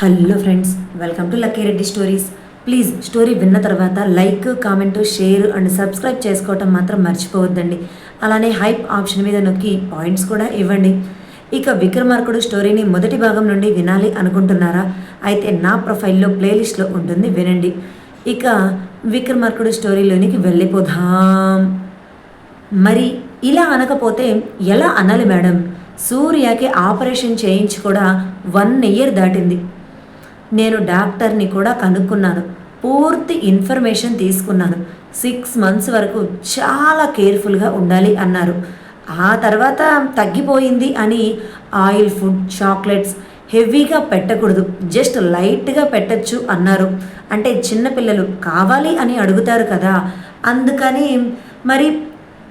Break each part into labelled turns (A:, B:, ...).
A: Hello friends welcome to Lucky Reddy stories. Please story విన్న తర్వాత like comment share and subscribe చేసుకోవటం మాత్రం మర్చిపోవద్దండి. అలానే హైప్ ఆప్షన్ మీద నొక్కి పాయింట్స్ కూడా ఇవ్వండి. ఇక విక్రమార్కుడు స్టోరీని మొదటి భాగం నుండి వినాలి అనుకుంటున్నారా? అయితే నా ప్రొఫైల్లో ప్లేలిస్ట్లో ఉంటుంది వినండి. ఇక విక్రమార్కుడు స్టోరీలోనికి వెళ్ళిపోదాం. మరి ఇలా అనకపోతే ఎలా అనాలి మేడం? సూర్యకి ఆపరేషన్ చేయించి కూడా వన్ ఇయర్ దాటింది. నేను డాక్టర్ని కూడా కనుక్కున్నాను. పూర్తి ఇన్ఫర్మేషన్ తీసుకున్నాను. సిక్స్ మంత్స్ వరకు చాలా కేర్ఫుల్గా ఉండాలి అన్నారు. ఆ తర్వాత తగ్గిపోయింది అని ఆయిల్ ఫుడ్ చాక్లెట్స్ హెవీగా పెట్టకూడదు. జస్ట్ లైట్గా పెట్టచ్చు అన్నారు. అంటే చిన్నపిల్లలు కావాలి అని అడుగుతారు కదా. అందుకని మరి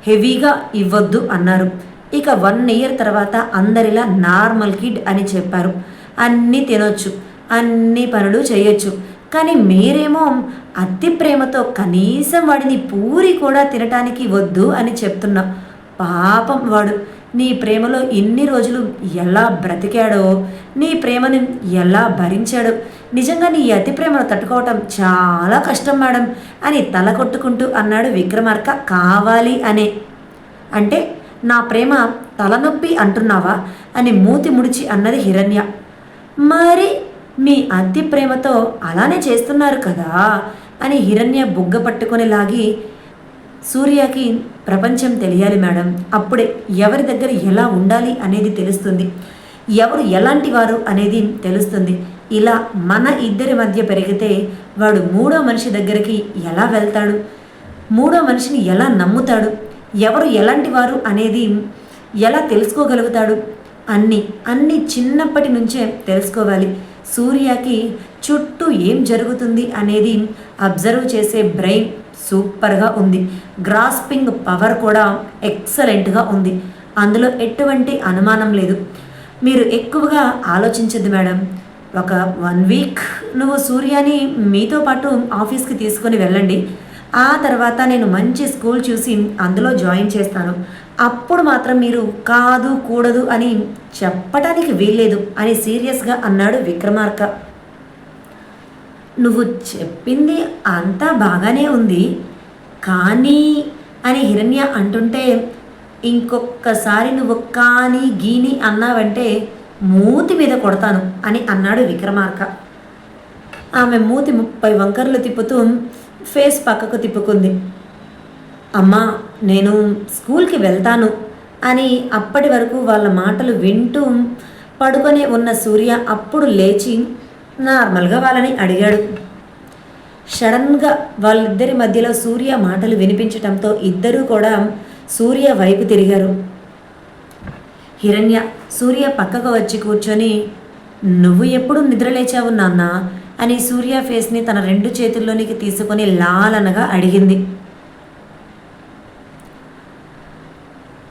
A: హెవీగా ఇవ్వద్దు అన్నారు. ఇక వన్ ఇయర్ తర్వాత అందరిలా నార్మల్ కిడ్ అని చెప్పారు. అన్నీ తినొచ్చు. అన్ని పనులు చేయొచ్చు. కానీ మీరేమో అతి ప్రేమతో కనీసం వాడిని పూరి కూడా తినటానికి వద్దు అని చెప్తున్నా పాపం వాడు. నీ ప్రేమలో ఇన్ని రోజులు ఎలా బ్రతికాడో నీ ప్రేమను ఎలా భరించాడో. నిజంగా నీ అతి ప్రేమను తట్టుకోవటం చాలా కష్టం మేడం అని తల కొట్టుకుంటూ అన్నాడు విక్రమార్క. కావాలి అనే. అంటే నా ప్రేమ తలనొప్పి అంటున్నావా అని మూతి ముడిచి అన్నది హిరణ్య. మరి మీ అతి ప్రేమతో అలానే చేస్తున్నారు కదా? అని హిరణ్య బుగ్గ పట్టుకొని లాగి సూర్యకి ప్రపంచం తెలియాలి మేడం. అప్పుడే ఎవరి దగ్గర ఎలా ఉండాలి అనేది తెలుస్తుంది. ఎవరు ఎలాంటి వారు అనేది తెలుస్తుంది. ఇలా మన ఇద్దరి మధ్య పెరిగితే వాడు మూడో మనిషి దగ్గరికి ఎలా వెళ్తాడు? మూడో మనిషిని ఎలా నమ్ముతాడు? ఎవరు ఎలాంటి వారు అనేది ఎలా తెలుసుకోగలుగుతాడు? అన్నీ అన్నీ చిన్నప్పటి నుంచే తెలుసుకోవాలి. సూర్యకి చుట్టూ ఏం జరుగుతుంది అనేది అబ్జర్వ్ చేసే బ్రెయిన్ సూపర్గా ఉంది. గ్రాస్పింగ్ పవర్ కూడా ఎక్సలెంట్గా ఉంది. అందులో ఎటువంటి అనుమానం లేదు. మీరు ఎక్కువగా ఆలోచించద్దు మేడం. ఒక వన్ వీక్ నువ్వు సూర్యాని మీతో పాటు ఆఫీస్కి తీసుకొని వెళ్ళండి. ఆ తర్వాత నేను మంచి స్కూల్ చూసి అందులో జాయిన్ చేస్తాను. అప్పుడు మాత్రం మీరు కాదు కూడదు అని చెప్పటానికి వీల్లేదు అని సీరియస్గా అన్నాడు విక్రమార్క. నువ్వు చెప్పింది అంతా బాగానే ఉంది. కానీ అని హిరణ్య అంటుంటే ఇంకొకసారి నువ్వు కానీ గీని అన్నావంటే మూతి మీద కొడతాను అని అన్నాడు విక్రమార్క. ఆమె మూతి ముప్పై వంకర్లు తిప్పుతూ ఫేస్ పక్కకు తిప్పుకుంది. అమ్మా నేను స్కూల్కి వెళ్తాను అని అప్పటి వరకు వాళ్ళ మాటలు వింటూ పడుకొని ఉన్న సూర్య అప్పుడు లేచి నార్మల్గా వాళ్ళని అడిగాడు. సడన్గా వాళ్ళిద్దరి మధ్యలో సూర్య మాటలు వినిపించటంతో ఇద్దరూ కూడా సూర్య వైపు తిరిగారు. హిరణ్య సూర్య పక్కకు వచ్చి కూర్చొని నువ్వు ఎప్పుడు నిద్రలేచావు నాన్న? అని సూర్య ఫేస్ని తన రెండు చేతుల్లోనికి తీసుకొని లాలనగా అడిగింది.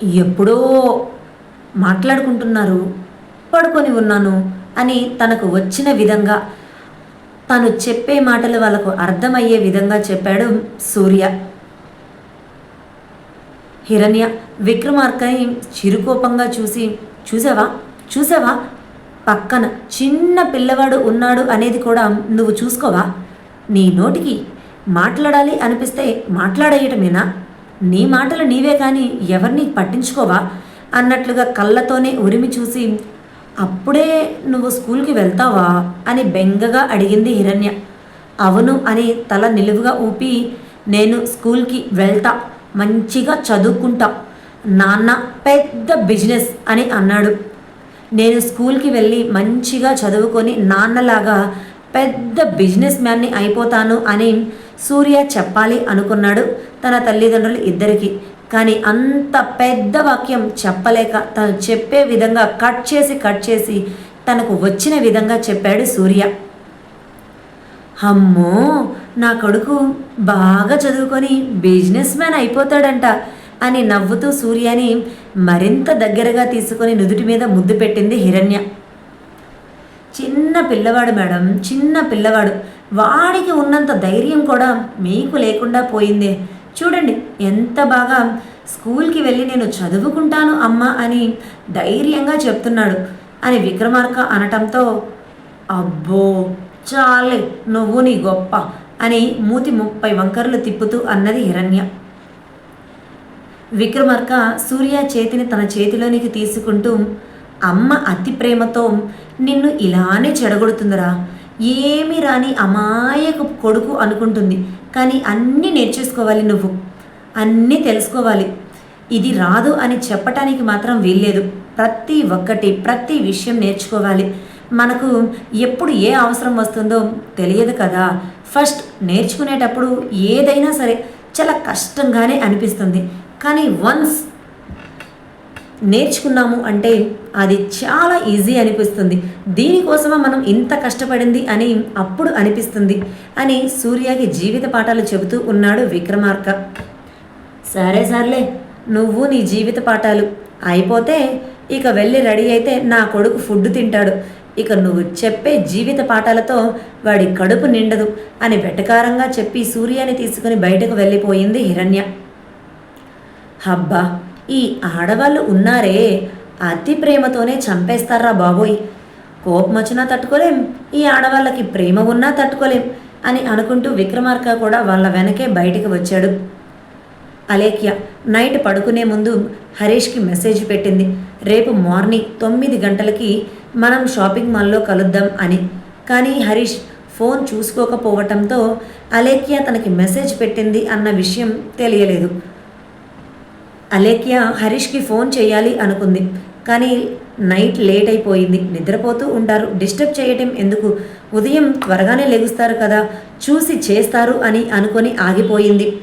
A: ఎప్పుడో మాట్లాడుకుంటున్నారు పడుకొని ఉన్నాను అని తనకు వచ్చిన విధంగా తను చెప్పే మాటలు వాళ్ళకు అర్థమయ్యే విధంగా చెప్పాడు సూర్య. హిరణ్య విక్రమార్కని చిరుకోపంగా చూసి చూసావా? చూసావా? పక్కన చిన్న పిల్లవాడు ఉన్నాడు అనేది కూడా నువ్వు చూసుకోవా? నీ నోటికి మాట్లాడాలి అనిపిస్తే మాట్లాడేయటమేనా? నీ మాటలు నీవే కానీ ఎవరిని పట్టించుకోవా? అన్నట్లుగా కళ్ళతోనే ఉరిమి చూసి అప్పుడే నువ్వు స్కూల్కి వెళ్తావా? అని బెంగగా అడిగింది హిరణ్య. అవును అని తల నిలువుగా ఊపి నేను స్కూల్కి వెళ్తా మంచిగా చదువుకుంటా నాన్న పెద్ద బిజినెస్ అని అన్నాడు. నేను స్కూల్కి వెళ్ళి మంచిగా చదువుకొని నాన్నలాగా పెద్ద బిజినెస్ మ్యాన్ని అయిపోతాను అని సూర్య చెప్పాలి అనుకున్నాడు తన తల్లిదండ్రులు ఇద్దరికి. కానీ అంత పెద్ద వాక్యం చెప్పలేక తను చెప్పే విధంగా కట్ చేసి కట్ చేసి తనకు వచ్చిన విధంగా చెప్పాడు సూర్య. అమ్మో! నా కొడుకు బాగా చదువుకొని బిజినెస్ మ్యాన్ అయిపోతాడంట అని నవ్వుతూ సూర్యని మరింత దగ్గరగా తీసుకొని నుదుటి మీద ముద్దు పెట్టింది హిరణ్య. చిన్న పిల్లవాడు మేడం చిన్న పిల్లవాడు. వాడికి ఉన్నంత ధైర్యం కూడా మీకు లేకుండా పోయిందే. చూడండి ఎంత బాగా స్కూల్కి వెళ్ళి నేను చదువుకుంటాను అమ్మ అని ధైర్యంగా చెప్తున్నాడు. అని విక్రమార్క అనటంతో అబ్బో చాలే నువ్వు నీ గొప్ప అని మూతి ముప్పై వంకరలు తిప్పుతూ అన్నది హిరణ్య. విక్రమార్క సూర్య చేతిని తన చేతిలోనికి తీసుకుంటూ అమ్మ అతి ప్రేమతో నిన్ను ఇలానే చెడగొడుతుందిరా. ఏమి రాని అమాయక కొడుకు అనుకుంటుంది. కానీ అన్నీ నేర్చేసుకోవాలి నువ్వు. అన్నీ తెలుసుకోవాలి. ఇది రాదు అని చెప్పటానికి మాత్రం వీల్లేదు. ప్రతి ఒక్కటి ప్రతి విషయం నేర్చుకోవాలి. మనకు ఎప్పుడు ఏ అవసరం వస్తుందో తెలియదు కదా. ఫస్ట్ నేర్చుకునేటప్పుడు ఏదైనా సరే చాలా కష్టంగానే అనిపిస్తుంది. కానీ వన్స్ నేర్చుకున్నాము అంటే అది చాలా ఈజీ అనిపిస్తుంది. దీనికోసమే మనం ఇంత కష్టపడింది అని అప్పుడు అనిపిస్తుంది అని సూర్యకి జీవిత పాఠాలు చెబుతూ ఉన్నాడు విక్రమార్క. సరే సర్లే నువ్వు నీ జీవిత పాఠాలు అయిపోతే ఇక వెళ్ళి రెడీ అయితే నా కొడుకు ఫుడ్ తింటాడు. ఇక నువ్వు చెప్పే జీవిత పాఠాలతో వాడి కడుపు నిండదు అని వెటకారంగా చెప్పి సూర్యాని తీసుకుని బయటకు వెళ్ళిపోయింది హిరణ్య. హబ్బా ఈ ఆడవాళ్ళు ఉన్నారే అతి ప్రేమతోనే చంపేస్తారా బాబోయ్. కోపం వచ్చినా తట్టుకోలేం ఈ ఆడవాళ్ళకి ప్రేమ ఉన్నా తట్టుకోలేం అని అనుకుంటూ విక్రమార్క కూడా వాళ్ళ వెనకే బయటికి వచ్చాడు. అలేఖ్య నైట్ పడుకునే ముందు హరీష్కి మెసేజ్ పెట్టింది. రేపు మార్నింగ్ తొమ్మిది గంటలకి మనం షాపింగ్ మాల్లో కలుద్దాం అని. కానీ హరీష్ ఫోన్ చూసుకోకపోవటంతో అలేఖ్య తనకి మెసేజ్ పెట్టింది అన్న విషయం తెలియలేదు. అలేఖ్య హరీష్కి ఫోన్ చేయాలి అనుకుంది. కానీ నైట్ లేట్ అయిపోయింది. నిద్రపోతూ ఉంటారు. డిస్టర్బ్ చేయటం ఎందుకు? ఉదయం త్వరగానే లెగుస్తారు కదా. చూసి చేస్తారు అని అనుకొని ఆగిపోయింది.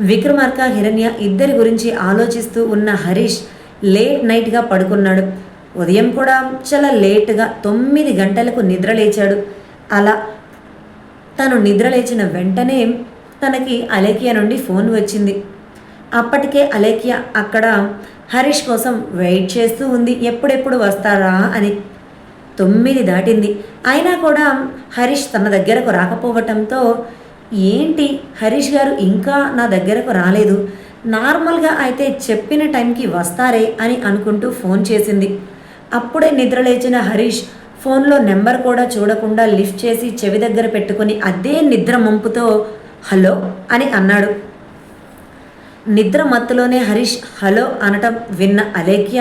A: విక్రమార్క హిరణ్య ఇద్దరి గురించి ఆలోచిస్తూ ఉన్న హరీష్ లేట్ నైట్గా పడుకున్నాడు. ఉదయం కూడా చాలా లేట్గా తొమ్మిది గంటలకు నిద్ర లేచాడు. అలా తను నిద్ర లేచిన వెంటనే తనకి అలేఖ్య నుండి ఫోన్ వచ్చింది. అప్పటికే అలేఖ్య అక్కడ హరీష్ కోసం వెయిట్ చేస్తూ ఉంది. ఎప్పుడెప్పుడు వస్తారా అని తొమ్మిది దాటింది. అయినా కూడా హరీష్ తన దగ్గరకు రాకపోవటంతో ఏంటి హరీష్ గారు ఇంకా నా దగ్గరకు రాలేదు. నార్మల్గా అయితే చెప్పిన టైంకి వస్తారే అని అనుకుంటూ ఫోన్ చేసింది. అప్పుడే నిద్రలేచిన హరీష్ ఫోన్లో నెంబర్ కూడా చూడకుండా లిఫ్ట్ చేసి చెవి దగ్గర పెట్టుకుని అదే నిద్ర మంపుతో హలో అని అన్నాడు. నిద్ర మత్తులోనే హరీష్ హలో అనటం విన్న అలేఖ్య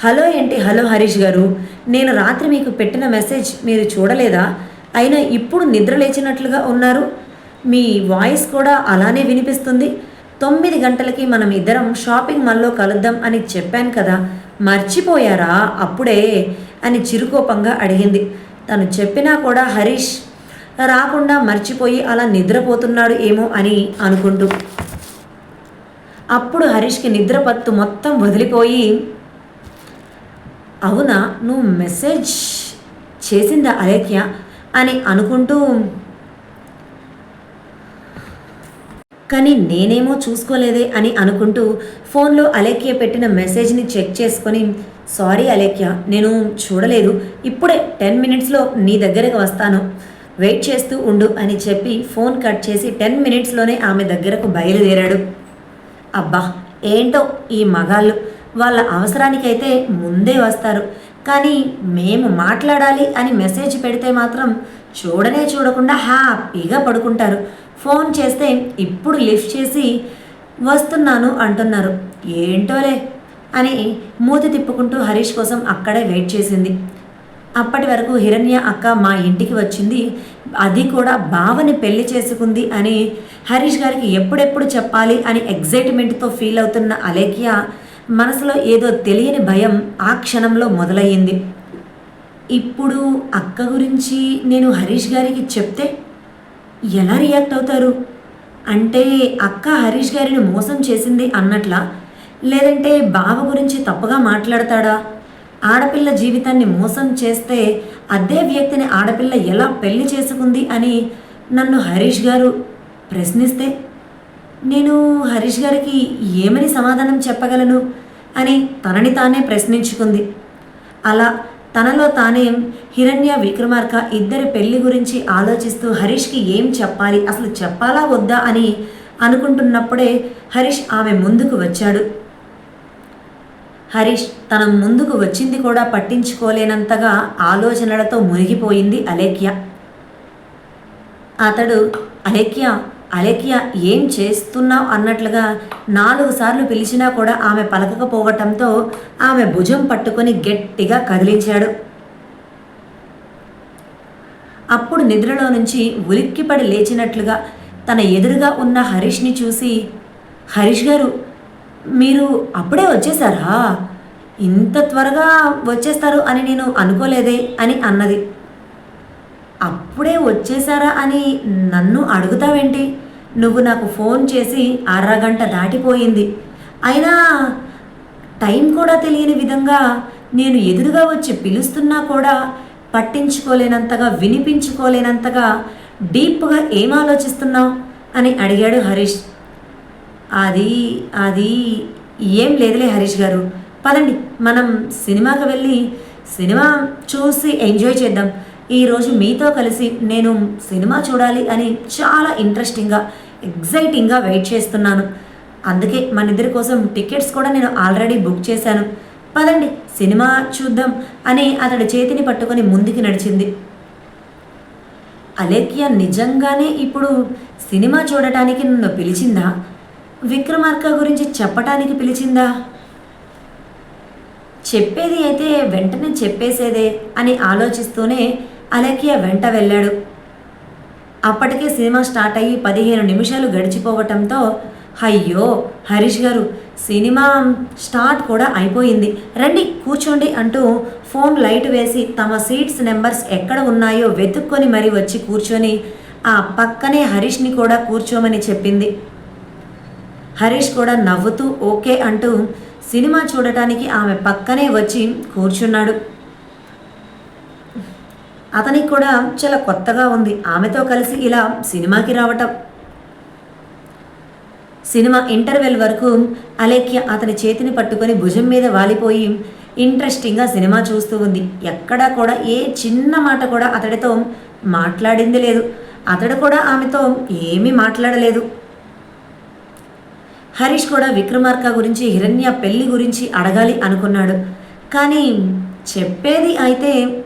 A: హలో ఏంటి? హలో హరీష్ గారు నేను రాత్రి మీకు పెట్టిన మెసేజ్ మీరు చూడలేదా? అయినా ఇప్పుడు నిద్ర లేచినట్లుగా ఉన్నారు. మీ వాయిస్ కూడా అలానే వినిపిస్తుంది. తొమ్మిది గంటలకి మనం ఇద్దరం షాపింగ్ మాల్లో కలుద్దాం అని చెప్పాను కదా మర్చిపోయారా? అప్పుడే అని చిరుకోపంగా అడిగింది. తను చెప్పినా కూడా హరీష్ రాకుండా మర్చిపోయి అలా నిద్రపోతున్నాడు ఏమో అని అనుకుంటూ అప్పుడు హరీష్కి నిద్రపత్తు మొత్తం వదిలిపోయి అవునా నువ్వు మెసేజ్ చేసిందా అలేఖ్య? అని అనుకుంటూ కానీ నేనేమో చూసుకోలేదే అని అనుకుంటూ ఫోన్లో అలేఖ్య పెట్టిన మెసేజ్ని చెక్ చేసుకొని సారీ అలేఖ్య నేను చూడలేదు. ఇప్పుడే టెన్ మినిట్స్లో నీ దగ్గరకు వస్తాను. వెయిట్ చేస్తూ ఉండు అని చెప్పి ఫోన్ కట్ చేసి టెన్ మినిట్స్లోనే ఆమె దగ్గరకు బయలుదేరాడు. అబ్బా ఏంటో ఈ మగాళ్ళు. వాళ్ళ అవసరానికైతే ముందే వస్తారు. కానీ మేము మాట్లాడాలి అని మెసేజ్ పెడితే మాత్రం చూడనే చూడకుండా హ్యాపీగా పడుకుంటారు. ఫోన్ చేస్తే ఇప్పుడు లిఫ్ట్ చేసి వస్తున్నాను అంటున్నారు. ఏంటోలే అని మూతి తిప్పుకుంటూ హరీష్ కోసం అక్కడే వెయిట్ చేసింది. అప్పటి వరకు హిరణ్య అక్క మా ఇంటికి వచ్చింది. అది కూడా బావని పెళ్ళి చేసుకుంది అని హరీష్ గారికి ఎప్పుడెప్పుడు చెప్పాలి అని ఎగ్జైట్మెంట్తో ఫీల్ అవుతున్న అలేఖ్య మనసులో ఏదో తెలియని భయం ఆ క్షణంలో మొదలయ్యింది. ఇప్పుడు అక్క గురించి నేను హరీష్ గారికి చెప్తే ఎలా రియాక్ట్ అవుతారు? అంటే అక్క హరీష్ గారిని మోసం చేసింది అన్నట్లా? లేదంటే బావ గురించి తప్పుగా మాట్లాడతాడా? ఆడపిల్ల జీవితాన్ని మోసం చేస్తే అదే వ్యక్తిని ఆడపిల్ల ఎలా పెళ్ళి చేసుకుంది అని నన్ను హరీష్ గారు ప్రశ్నిస్తే నేను హరీష్ గారికి ఏమని సమాధానం చెప్పగలను? అని తనని తానే ప్రశ్నించుకుంది. అలా తనలో తానే హిరణ్య విక్రమార్క ఇద్దరి పెళ్ళి గురించి ఆలోచిస్తూ హరీష్కి ఏం చెప్పాలి అసలు చెప్పాలా వద్దా అని అనుకుంటున్నప్పుడే హరీష్ ఆమె ముందుకు వచ్చాడు. హరీష్ తన ముందుకు వచ్చింది కూడా పట్టించుకోలేనంతగా ఆలోచనలతో మునిగిపోయింది అలేఖ్య. అతడు అలేఖ్య అలేఖ్య ఏం చేస్తున్నావు? అన్నట్లుగా నాలుగు సార్లు పిలిచినా కూడా ఆమె పలకకపోవటంతో ఆమె భుజం పట్టుకొని గట్టిగా కదిలించాడు. అప్పుడు నిద్రలో నుంచి ఉలిక్కిపడి లేచినట్లుగా తన ఎదురుగా ఉన్న హరీష్ని చూసి హరీష్ గారు మీరు అప్పుడే వచ్చేసారా? ఇంత త్వరగా వచ్చేస్తారు అని నేను అనుకోలేదే అని అన్నది. అప్పుడే వచ్చేసారా అని నన్ను అడుగుతావేంటి? నువ్వు నాకు ఫోన్ చేసి అరగంట దాటిపోయింది. అయినా టైం కూడా తెలియని విధంగా నేను ఎదురుగా వచ్చి పిలుస్తున్నా కూడా పట్టించుకోలేనంతగా వినిపించుకోలేనంతగా డీప్గా ఏం ఆలోచిస్తున్నావు? అని అడిగాడు హరీష్. అది అది ఏం లేదులే హరీష్ గారు. పదండి మనం సినిమాకి వెళ్ళి సినిమా చూసి ఎంజాయ్ చేద్దాం. ఈరోజు మీతో కలిసి నేను సినిమా చూడాలి అని చాలా ఇంట్రెస్టింగ్గా ఎగ్జైటింగ్గా వెయిట్ చేస్తున్నాను. అందుకే మన ఇద్దరి కోసం టికెట్స్ కూడా నేను ఆల్రెడీ బుక్ చేశాను. పదండి సినిమా చూద్దాం అని అతడి చేతిని పట్టుకొని ముందుకు నడిచింది. అలేఖ్య నిజంగానే ఇప్పుడు సినిమా చూడటానికి నన్ను పిలిచిందా? విక్రమార్క గురించి చెప్పటానికి పిలిచిందా? చెప్పేది అయితే వెంటనే చెప్పేసేదే అని ఆలోచిస్తూనే అలకియ వెంట వెళ్ళాడు. అప్పటికే సినిమా స్టార్ట్ అయ్యి పదిహేను నిమిషాలు గడిచిపోవటంతో అయ్యో హరీష్ గారు సినిమా స్టార్ట్ కూడా అయిపోయింది. రండి కూర్చోండి అంటూ ఫోన్ లైట్ వేసి తమ సీట్స్ నెంబర్స్ ఎక్కడ ఉన్నాయో వెతుక్కొని మరి వచ్చి కూర్చొని ఆ పక్కనే హరీష్ని కూడా కూర్చోమని చెప్పింది. హరీష్ కూడా నవ్వుతూ ఓకే అంటూ సినిమా చూడటానికి ఆమె పక్కనే వచ్చి కూర్చున్నాడు. అతనికి కూడా చాలా కొత్తగా ఉంది. ఆమెతో కలిసి ఇలా సినిమాకి రావటం. సినిమా ఇంటర్వెల్ వరకు అలేఖ్య అతని చేతిని పట్టుకొని భుజం మీద వాలిపోయి ఇంట్రెస్టింగ్గా సినిమా చూస్తూ ఉంది. ఎక్కడా కూడా ఏ చిన్న మాట కూడా అతడితో మాట్లాడింది లేదు. అతడు కూడా ఆమెతో ఏమీ మాట్లాడలేదు. హరీష్ కూడా విక్రమార్క గురించి హిరణ్య పెళ్ళి గురించి అడగాలి అనుకున్నాడు. కానీ చెప్పేది అయితే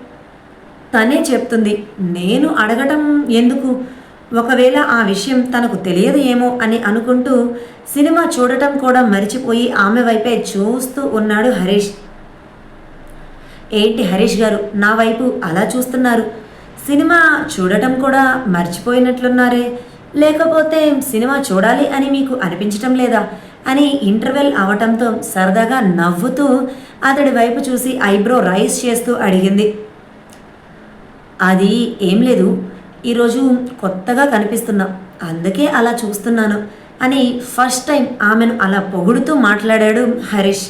A: తనే చెప్తుంది. నేను అడగటం ఎందుకు? ఒకవేళ ఆ విషయం తనకు తెలియదు ఏమో అని అనుకుంటూ సినిమా చూడటం కూడా మరిచిపోయి ఆమె వైపే చూస్తూ ఉన్నాడు హరీష్. ఏంటి హరీష్ గారు నా వైపు అలా చూస్తున్నారు? సినిమా చూడటం కూడా మర్చిపోయినట్లున్నారే? లేకపోతే సినిమా చూడాలి అని మీకు అనిపించటం లేదా? అని ఇంటర్వెల్ అవటంతో సరదాగా నవ్వుతూ అతడి వైపు చూసి ఐబ్రో రైస్ చేస్తూ అడిగింది. అది ఏం లేదు. ఈరోజు కొత్తగా కనిపిస్తున్నా. అందుకే అలా చూస్తున్నాను అని ఫస్ట్ టైం ఆమెను అలా పొగుడుతూ మాట్లాడాడు హరీష్.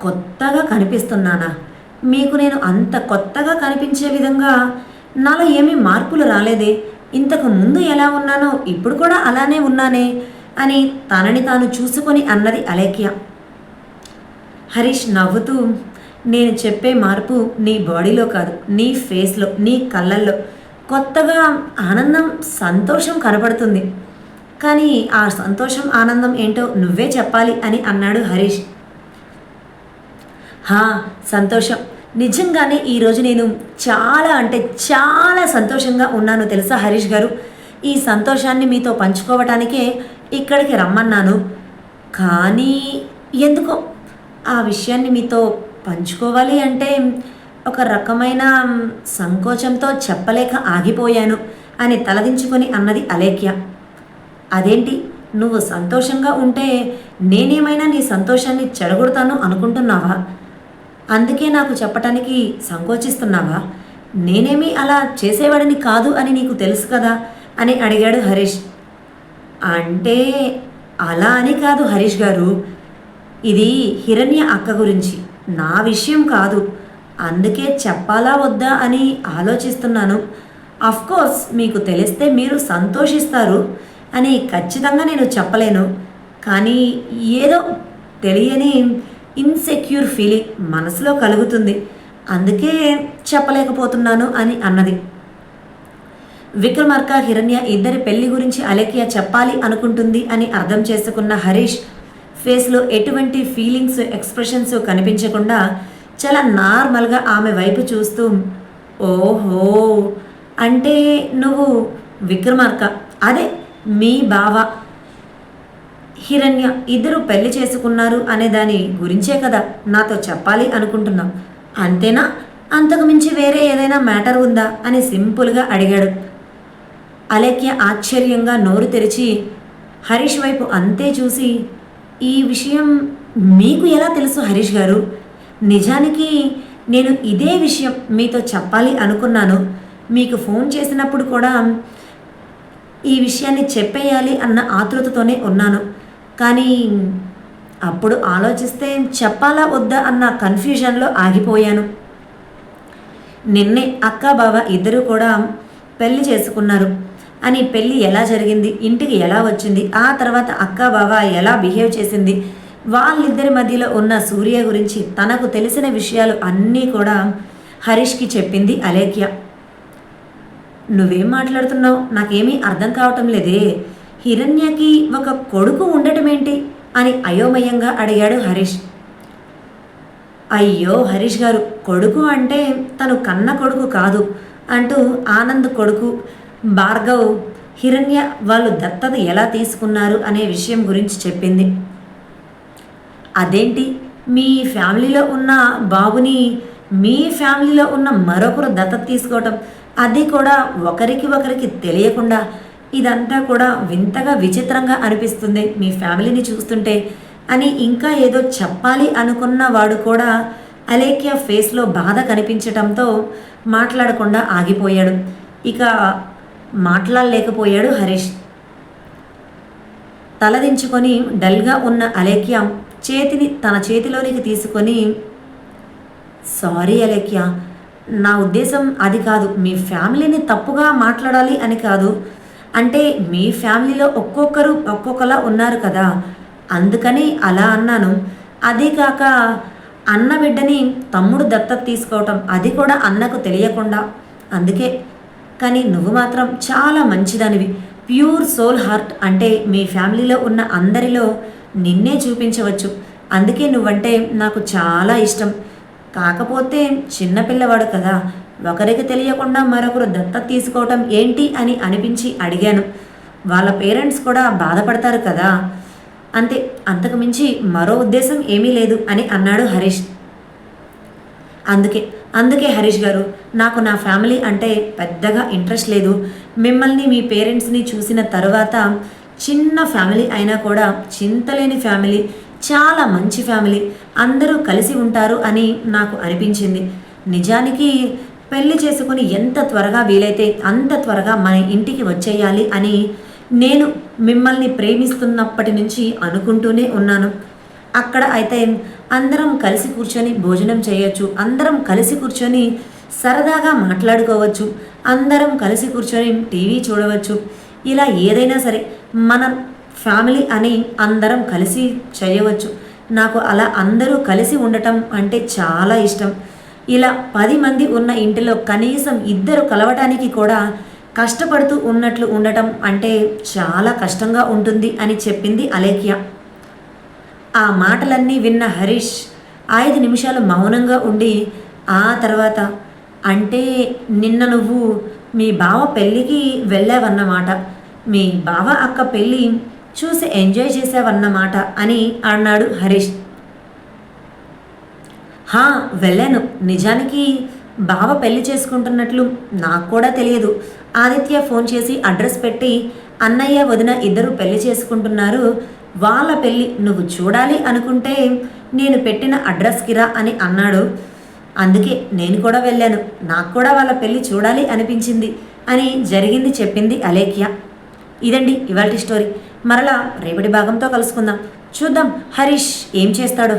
A: కొత్తగా కనిపిస్తున్నానా? మీకు నేను అంత కొత్తగా కనిపించే విధంగా నాలో ఏమీ మార్పులు రాలేదే. ఇంతకు ముందు ఎలా ఉన్నానో ఇప్పుడు కూడా అలానే ఉన్నానే అని తనని తాను చూసుకొని అన్నది అలేఖ్య. హరీష్ నవ్వుతూ నేను చెప్పే మార్పు నీ బాడీలో కాదు నీ ఫేస్లో నీ కళ్ళల్లో. కొత్తగా ఆనందం సంతోషం కనపడుతుంది. కానీ ఆ సంతోషం ఆనందం ఏంటో నువ్వే చెప్పాలి అని అన్నాడు హరీష్. హా సంతోషం. నిజంగానే ఈరోజు నేను చాలా అంటే చాలా సంతోషంగా ఉన్నాను తెలుసా హరీష్ గారు? ఈ సంతోషాన్ని మీతో పంచుకోవటానికే ఇక్కడికి రమ్మన్నాను. కానీ ఎందుకో ఆ విషయాన్ని మీతో పంచుకోవాలి అంటే ఒక రకమైన సంకోచంతో చెప్పలేక ఆగిపోయాను అని తలదించుకొని అన్నది అలేఖ్య. అదేంటి? నువ్వు సంతోషంగా ఉంటే నేనేమైనా నీ సంతోషాన్ని చెడగొడతాను అనుకుంటున్నావా? అందుకే నాకు చెప్పటానికి సంకోచిస్తున్నావా? నేనేమీ అలా చేసేవాడిని కాదు అని నీకు తెలుసు కదా? అని అడిగాడు హరీష్. అంటే అలా అని కాదు హరీష్ గారు. ఇది హిరణ్య అక్క గురించి. నా విషయం కాదు. అందుకే చెప్పాలా వద్దా అని ఆలోచిస్తున్నాను. కోర్స్ మీకు తెలిస్తే మీరు సంతోషిస్తారు అని ఖచ్చితంగా నేను చెప్పలేను. కానీ ఏదో తెలియని ఇన్సెక్యూర్ ఫీలింగ్ మనసులో కలుగుతుంది. అందుకే చెప్పలేకపోతున్నాను అని అన్నది. విక్రమార్క హిరణ్య ఇద్దరి పెళ్ళి గురించి అలేఖ్య చెప్పాలి అనుకుంటుంది అని అర్థం చేసుకున్న హరీష్ ఫేస్లో ఎటువంటి ఫీలింగ్స్ ఎక్స్ప్రెషన్స్ కనిపించకుండా చాలా నార్మల్గా ఆమె వైపు చూస్తూ ఓహో! అంటే నువ్వు విక్రమార్క. అదే మీ బావ. హిరణ్య ఇద్దరు పెళ్ళి చేసుకున్నారు అనే దాని గురించే కదా నాతో చెప్పాలి అనుకుంటున్నాం. అంతేనా? అంతకు మించి వేరే ఏదైనా మ్యాటర్ ఉందా? అని సింపుల్గా అడిగాడు. అలేఖ్య ఆశ్చర్యంగా నోరు తెరిచి హరీష్ వైపు అంతే చూసి ఈ విషయం మీకు ఎలా తెలుసు హరీష్ గారు? నిజానికి నేను ఇదే విషయం మీతో చెప్పాలి అనుకున్నాను. మీకు ఫోన్ చేసినప్పుడు కూడా ఈ విషయాన్ని చెప్పేయాలి అన్న ఆతృతతోనే ఉన్నాను. కానీ అప్పుడు ఆలోచిస్తే చెప్పాలా వద్దా అన్న కన్ఫ్యూజన్లో ఆగిపోయాను. నిన్నే అక్క బావ ఇద్దరు కూడా పెళ్ళి చేసుకున్నారు అని పెళ్ళి ఎలా జరిగింది ఇంటికి ఎలా వచ్చింది ఆ తర్వాత అక్క బావ ఎలా బిహేవ్ చేసింది వాళ్ళిద్దరి మధ్యలో ఉన్న సూర్య గురించి తనకు తెలిసిన విషయాలు అన్నీ కూడా హరీష్కి చెప్పింది అలేఖ్య. నువ్వేం మాట్లాడుతున్నావు? నాకేమీ అర్థం కావటం లేదే. హిరణ్యకి ఒక కొడుకు ఉండటం ఏంటి అని అయోమయంగా అడిగాడు హరీష్. అయ్యో హరీష్ గారు కొడుకు అంటే తను కన్న కొడుకు కాదు అంటూ ఆనంద్ కొడుకు భార్గవ్ హిరణ్య వాళ్ళు దత్తత ఎలా తీసుకున్నారు అనే విషయం గురించి చెప్పింది. అదేంటి? మీ ఫ్యామిలీలో ఉన్న బాబుని మీ ఫ్యామిలీలో ఉన్న మరొకరు దత్తత తీసుకోవటం అది కూడా ఒకరికి ఒకరికి తెలియకుండా ఇదంతా కూడా వింతగా విచిత్రంగా అనిపిస్తుంది మీ ఫ్యామిలీని చూస్తుంటే. అని ఇంకా ఏదో చెప్పాలి అనుకున్న వాడు కూడా అలేఖ్య ఫేస్లో బాధ కనిపించటంతో మాట్లాడకుండా ఆగిపోయాడు. ఇక మాట్లాడలేకపోయాడు హరీష్. తలదించుకొని డల్గా ఉన్న అలేఖ్య చేతిని తన చేతిలోనికి తీసుకొని సారీ అలేఖ్య నా ఉద్దేశం అది కాదు. మీ ఫ్యామిలీని తప్పుగా మాట్లాడాలి అని కాదు. అంటే మీ ఫ్యామిలీలో ఒక్కొక్కరు ఒక్కొక్కలా ఉన్నారు కదా. అందుకని అలా అన్నాను. అదే కాక అన్న బిడ్డని తమ్ముడు దత్తత తీసుకోవటం అది కూడా అన్నకు తెలియకుండా. అందుకే. కానీ నువ్వు మాత్రం చాలా మంచిదానివి. ప్యూర్ సోల్ హార్ట్ అంటే మీ ఫ్యామిలీలో ఉన్న అందరిలో నిన్నే చూపించవచ్చు. అందుకే నువ్వంటే నాకు చాలా ఇష్టం. కాకపోతే చిన్నపిల్లవాడు కదా ఒకరికి తెలియకుండా మరొకరు దత్తత తీసుకోవటం ఏంటి అని అనిపించి అడిగాను. వాళ్ళ పేరెంట్స్ కూడా బాధపడతారు కదా అంతే అంతకుమించి మరో ఉద్దేశం ఏమీ లేదు అని అన్నాడు హరీష్. అందుకే అందుకే హరీష్ గారు నాకు నా ఫ్యామిలీ అంటే పెద్దగా ఇంట్రెస్ట్ లేదు. మిమ్మల్ని మీ పేరెంట్స్ని చూసిన తర్వాత చిన్న ఫ్యామిలీ అయినా కూడా చింతలేని ఫ్యామిలీ చాలా మంచి ఫ్యామిలీ. అందరూ కలిసి ఉంటారు అని నాకు అనిపించింది. నిజానికి పెళ్ళి చేసుకుని ఎంత త్వరగా వీలైతే అంత త్వరగా మన ఇంటికి వచ్చేయాలి అని నేను మిమ్మల్ని ప్రేమిస్తున్నప్పటి నుంచి అనుకుంటూనే ఉన్నాను. అక్కడ అయితే అందరం కలిసి కూర్చొని భోజనం చేయొచ్చు. అందరం కలిసి కూర్చొని సరదాగా మాట్లాడుకోవచ్చు. అందరం కలిసి కూర్చొని టీవీ చూడవచ్చు. ఇలా ఏదైనా సరే మన ఫ్యామిలీ అని అందరం కలిసి చేయవచ్చు. నాకు అలా అందరూ కలిసి ఉండటం అంటే చాలా ఇష్టం. ఇలా పది మంది ఉన్న ఇంటిలో కనీసం ఇద్దరు కలవటానికి కూడా కష్టపడుతూ ఉన్నట్లు ఉండటం అంటే చాలా కష్టంగా ఉంటుంది అని చెప్పింది అలేఖ్య. ఆ మాటలన్నీ విన్న హరీష్ ఐదు నిమిషాలు మౌనంగా ఉండి ఆ తర్వాత అంటే నిన్న నువ్వు మీ బావ పెళ్ళికి వెళ్ళావన్నమాట. మీ బావ అక్క పెళ్ళి చూసి ఎంజాయ్ చేసావన్నమాట అని అన్నాడు హరీష్. హా వెళ్ళాను. నిజానికి బావ పెళ్ళి చేసుకుంటున్నట్లు నాకు కూడా తెలియదు. ఆదిత్య ఫోన్ చేసి అడ్రస్ పెట్టి అన్నయ్య వదిన ఇద్దరు పెళ్ళి చేసుకుంటున్నారు. వాళ్ళ పెళ్ళి నువ్వు చూడాలి అనుకుంటే నేను పెట్టిన అడ్రస్కి రా అని అన్నాడు. అందుకే నేను కూడా వెళ్ళాను. నాకు కూడా వాళ్ళ పెళ్ళి చూడాలి అనిపించింది అని జరిగింది చెప్పింది అలేఖ్య. ఇదండి ఇవాళ స్టోరీ. మరలా రేపటి భాగంతో కలుసుకుందాం. చూద్దాం హరీష్ ఏం చేస్తాడో.